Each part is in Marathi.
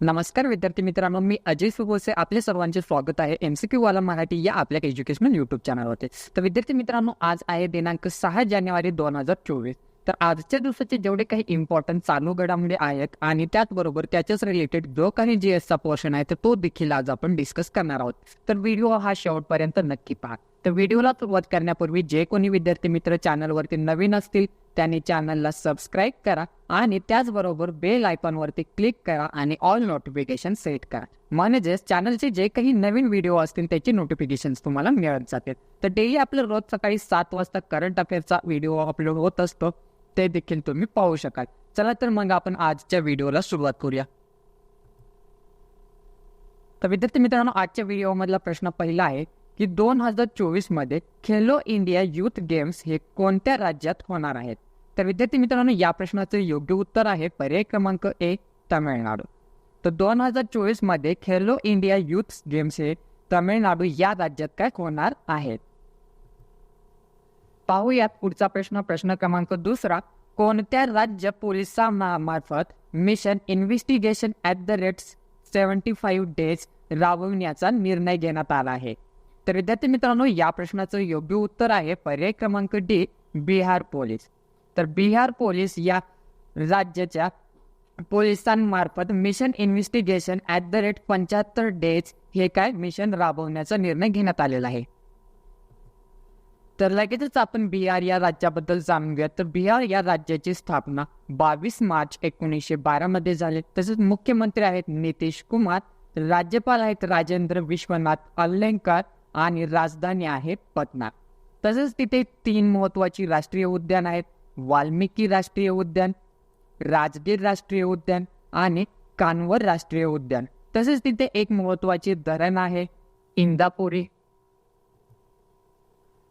नमस्कार विद्यार्थी मित्रांनो मी अजय सुबोसे. आपले सर्वांचे स्वागत आहे एम सी क्यू वाला मराठी या आपल्या एज्युकेशनल यूट्यूब चॅनलवरती तर विद्यार्थी मित्रांनो आज आहे दिनांक सहा जानेवारी दोन हजार चोवीस. तर आजच्या दिवसाचे जेवढे काही इम्पॉर्टंट चालू घडामोडी आहेत आणि त्याचबरोबर त्याच्याच रिलेटेड जो काही जी एसचा पोर्शन आहे तर तो देखील आज आपण डिस्कस करणार आहोत. तर व्हिडिओ हा शेवटपर्यंत नक्की पहा. तर व्हिडिओला सुरुवात करण्यापूर्वी जे कोणी विद्यार्थी मित्र चॅनलवरती नवीन असतील त्याने चॅनलला सबस्क्राईब करा आणि त्याचबरोबर बेल आयकॉनवरती क्लिक करा आणि ऑल नोटिफिकेशन सेट करा. म्हणजेच चॅनलचे जे काही नवीन व्हिडिओ असतील त्याची नोटिफिकेशन तुम्हाला मिळत जातील. तर डेली आपलं रोज सकाळी सात वाजता करंट अफेअरचा व्हिडिओ अपलोड होत असतो. ते देखील तुम्ही पाहू शकाल. चला तर मग आपण आजच्या व्हिडिओला सुरुवात करूया. तर विद्यार्थी मित्रांनो आजच्या व्हिडिओमधला प्रश्न पहिला आहे की दोन हजार चोवीसमध्ये खेलो इंडिया युथ गेम्स हे कोणत्या राज्यात होणार आहेत? तर विद्यार्थी मित्रांनो या प्रश्नाचं योग्य उत्तर आहे पर्याय क्रमांक एक तामिळनाडू. तर दोन हजार चोवीसमध्ये खेलो इंडिया युथ गेम्स हे तामिळनाडू या राज्यात काय होणार आहेत? पाहूयात पुढचा प्रश्न. प्रश्न क्रमांक दुसरा कोणत्या राज्य पोलिसांमार्फत mission investigation at the rate seventy five days राबवण्याचा निर्णय घेण्यात आला आहे? तर विद्यार्थी मित्रांनो या प्रश्नाचं योग्य उत्तर आहे पर्याय क्रमांक डी बिहार पोलीस. तर बिहार पोलीस या राज्याच्या पोलिसांमार्फत mission investigation at the rate पंच्याहत्तर डेज हे काय मिशन राबवण्याचा निर्णय घेण्यात आलेला आहे. तर लगेचच आपण बिहार या राज्याबद्दल जाणून घेऊया तर बिहार या राज्याची स्थापना बावीस मार्च एकोणीसशे बारामध्ये झाली. तसेच मुख्यमंत्री आहेत नितीश कुमार राज्यपाल आहेत राजेंद्र विश्वनाथ अल्लेंकर आणि राजधानी आहे पटना. तसेच तिथे तीन महत्वाची राष्ट्रीय उद्यान आहेत. वाल्मिकी राष्ट्रीय उद्यान राजगीर राष्ट्रीय उद्यान आणि कानवर राष्ट्रीय उद्यान. तसेच तिथे एक महत्त्वाचे धरण आहे इंदापुरी.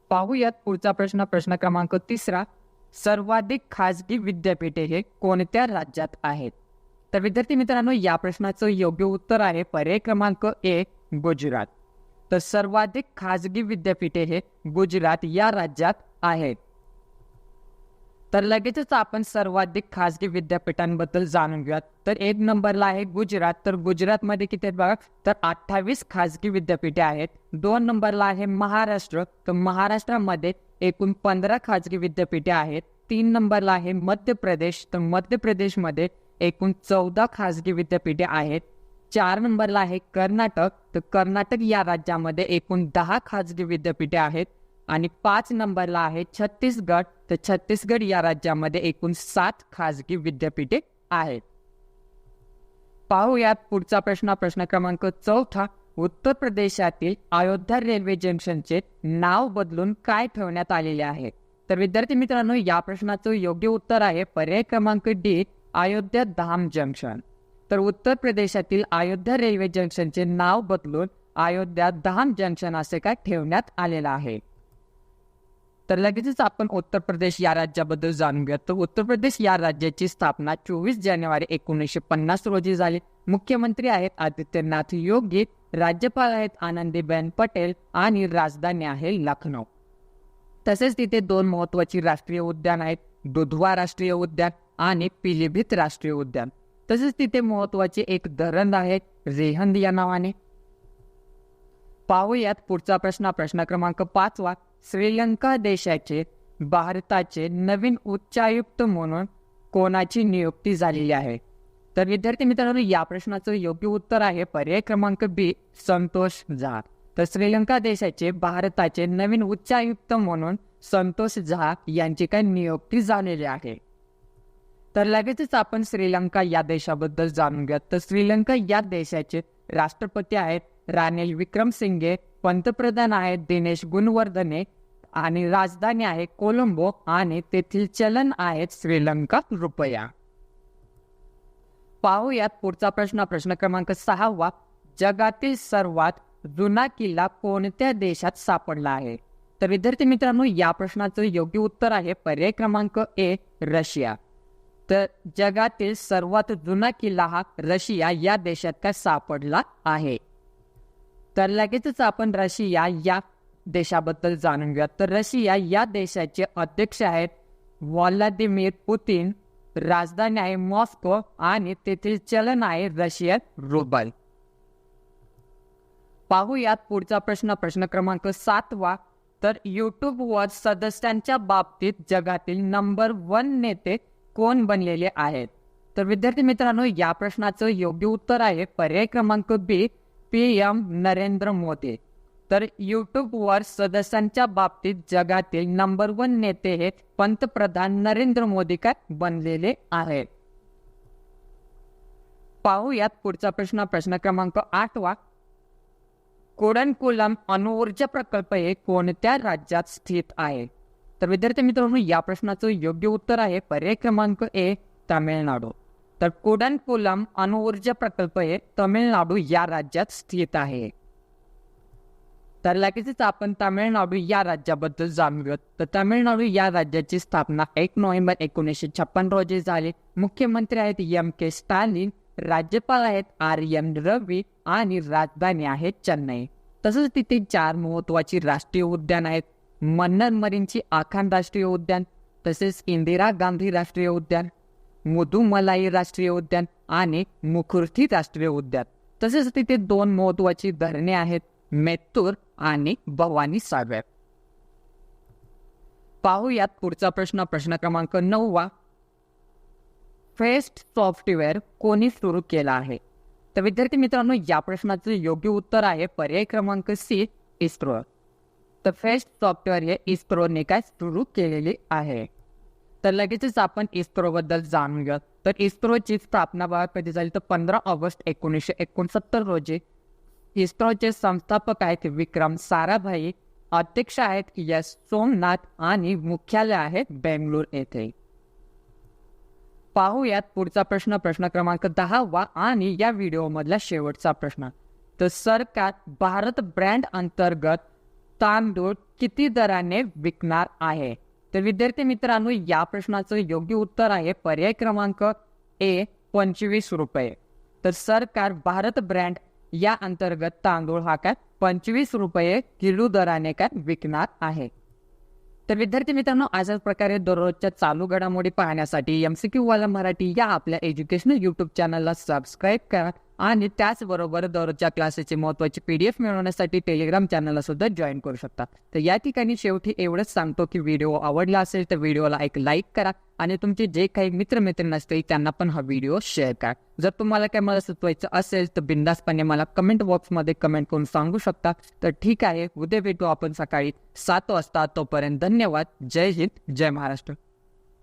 पाहूयात पुढचा प्रश्न प्रश्न क्रमांक तिसरा. सर्वाधिक खाजगी विद्यापीठे हे कोणत्या राज्यात आहेत? तर विद्यार्थी मित्रांनो या प्रश्नाचं योग्य उत्तर आहे पर्याय क्रमांक एक गुजरात. तर सर्वाधिक खाजगी विद्यापीठे हे गुजरात या राज्यात आहेत. तर लगेचच आपण सर्वाधिक खाजगी विद्यापीठांबद्दल जाणून घेऊयात. तर एक नंबरला आहे गुजरात. तर गुजरातमध्ये किती आहेत बघा? तर अठ्ठावीस खाजगी विद्यापीठे आहेत. दोन नंबरला आहे महाराष्ट्र. तर महाराष्ट्रामध्ये एकूण पंधरा खाजगी विद्यापीठे आहेत. तीन नंबरला आहे मध्य प्रदेश तर मध्य प्रदेशमध्ये एकूण चौदा खाजगी विद्यापीठे आहेत. चार नंबरला आहे कर्नाटक. तर कर्नाटक या राज्यामध्ये एकूण दहा खाजगी विद्यापीठे आहेत. आणि पाच नंबरला आहे छत्तीसगड. तर छत्तीसगड या राज्यामध्ये एकूण सात खाजगी विद्यापीठे आहेत. पाहूयात पुढचा प्रश्न. प्रश्न क्रमांक चौथा. उत्तर प्रदेशातील अयोध्या रेल्वे जंक्शनचे नाव बदलून काय ठेवण्यात आलेले आहे? तर विद्यार्थी मित्रांनो या प्रश्नाचं योग्य उत्तर आहे पर्याय क्रमांक डी अयोध्या धाम जंक्शन. तर उत्तर प्रदेशातील अयोध्या रेल्वे जंक्शनचे नाव बदलून अयोध्या धाम जंक्शन असे काय ठेवण्यात आलेलं आहे? तर लगेचच आपण उत्तर प्रदेश या राज्याबद्दल जाणून घेऊया तर उत्तर प्रदेश या राज्याची स्थापना चोवीस जानेवारी एकोणीसशे पन्नास रोजी झाली. मुख्यमंत्री आहेत आदित्यनाथ योगी राज्यपाल आहेत आनंदीबेन पटेल आणि राजधानी आहे लखनौ. तसेच तिथे दोन महत्वाची राष्ट्रीय उद्यान आहेत दुधवा राष्ट्रीय उद्यान आणि पिलीभीत राष्ट्रीय उद्यान. तसेच तिथे महत्त्वाचे एक धरण आहे रेहंद या नावाने. पाहूयात पुढचा प्रश्न प्रश्न क्रमांक पाचवा. श्रीलंका देशाचे भारताचे नवीन उच्चायुक्त म्हणून कोणाची नियुक्ती झालेली आहे? तर विद्यार्थी मित्रांनो या प्रश्नाचं योग्य उत्तर आहे पर्याय क्रमांक बी संतोष झा. तर श्रीलंका देशाचे भारताचे नवीन उच्चायुक्त म्हणून संतोष झा यांची काय नियुक्ती झालेली आहे? तर लगेचच आपण श्रीलंका या देशाबद्दल जाणून घ्या तर श्रीलंका या देशाचे राष्ट्रपती आहेत रानिल विक्रमसिंगे पंतप्रधान आहेत दिनेश गुणवर्धने आणि राजधानी आहे कोलंबो आणि तेथील चलन आहेत श्रीलंका रुपया. पाहूयात पुढचा प्रश्न. प्रश्न क्रमांक सहावा. जगातील सर्वात जुना किल्ला कोणत्या देशात सापडला आहे? तर विद्यार्थी मित्रांनो या प्रश्नाचं योग्य उत्तर आहे पर्याय क्रमांक ए रशिया. तर जगातील सर्वात जुना किल्ला हा रशिया या देशात का सापडला आहे? तर लगेचच आपण रशिया या देशाबद्दल जाणून घेऊया तर रशिया या देशाचे अध्यक्ष आहेत व्लादिमीर पुतीन राजधानी आहे मॉस्को आणि तेथील चलन आहे रशियन रुबल. पाहूयात पुढचा प्रश्न प्रश्न क्रमांक सातवा. तर युट्यूबवर सदस्यांच्या बाबतीत जगातील नंबर वन नेते कोण बनलेले आहेत? तर विद्यार्थी मित्रांनो या प्रश्नाचं योग्य उत्तर आहे पर्याय क्रमांक B. P M Narendra Modi. तर यूट्यूबवर सदस्यांच्या बाबतीत जगातील नंबर वन नेते हे पंतप्रधान नरेंद्र मोदी काय बनलेले आहेत. पाहूयात पुढचा प्रश्न प्रश्न क्रमांक आठवा कोडनकुलम अणुऊर्जा प्रकल्प हे कोणत्या राज्यात स्थित आहे? तर विद्यार्थी मित्रांनो या प्रश्नाचं योग्य उत्तर आहे पर्याय क्रमांक ए तामिळनाडू. तर कुडनकुलम अणुऊर्जा प्रकल्प हे तमिळनाडू या राज्यात स्थित आहे. तर लगेचच आपण तामिळनाडू या राज्याबद्दल जाणून घेऊयात तर तामिळनाडू या राज्याची स्थापना एक नोव्हेंबर एकोणीसशे छप्पन रोजी झाली. मुख्यमंत्री आहेत एम के स्टालिन राज्यपाल आहेत आर एम रवी आणि राजधानी आहे चेन्नई. तसंच तिथे चार महत्वाची राष्ट्रीय उद्यान आहेत. मन्नर मरीनची आखान राष्ट्रीय उद्यान तसेच इंदिरा गांधी राष्ट्रीय उद्यान मुदुमलाई राष्ट्रीय उद्यान आणि मुखुर्थी राष्ट्रीय उद्यान. तसेच तिथे दोन महत्वाची धरणे आहेत मेत्तूर आणि भवानी सागर. पाहूयात पुढचा प्रश्न प्रश्न क्रमांक नववा फेस्ट सॉफ्टवेअर कोणी सुरू केला आहे? तर विद्यार्थी मित्रांनो या प्रश्नाचं योग्य उत्तर आहे पर्याय क्रमांक सी इस्रो. तर फेस्ट सॉफ्टवेअर हे इस्रोने काय सुरू केलेले आहे? तर लगेचच आपण इस्रो बद्दल जाणून घेऊया. तर इस्रोची स्थापना बघा कधी झाली तर पंधरा ऑगस्ट एकोणीसशे एकोणसत्तर रोजी. इस्रोचे संस्थापक आहेत विक्रम साराभाई अध्यक्ष आहेत यस सोमनाथ आणि मुख्यालय आहे बेंगळूर येथे. पाहूयात पुढचा प्रश्न प्रश्न क्रमांक दहावा आणि या व्हिडिओमधला शेवटचा प्रश्न. तर सरकार भारत ब्रँड अंतर्गत तांदूळ किती दराने विकणार आहे? तर विद्यार्थी मित्रांनो या प्रश्नाचं योग्य उत्तर आहे पर्याय क्रमांक ए पंचवीस रुपये. तर सरकार भारत ब्रँड या अंतर्गत तांदूळ हा काय? पंचवीस रुपये किलो दराने काय? विकणार आहे. तर विद्यार्थी मित्रांनो अशाच प्रकारे दररोजच्या चालू घडामोडी पाहण्यासाठी एम सी क्यू वाला मराठी या आपल्या एज्युकेशनल युट्यूब चॅनलला सबस्क्राईब करा. आणि त्याचबरोबर दररोजच्या क्लासेसची महत्वाची पीडीएफ मिळवण्यासाठी टेलिग्राम चॅनलला सुद्धा जॉईन करू शकता तर या ठिकाणी शेवटी एवढंच सांगतो की व्हिडिओ आवडला असेल तर व्हिडिओला एक लाईक करा आणि तुमचे जे काही मित्रमैत्रीण असतील त्यांना पण हा व्हिडिओ शेअर करा. जर तुम्हाला काही मला सुचवायचं असेल तर बिंदासपणे मला कमेंट बॉक्समध्ये कमेंट करून सांगू शकता. तर ठीक आहे उद्या भेटू आपण सकाळी सात वाजता. तोपर्यंत धन्यवाद. जय हिंद जय महाराष्ट्र.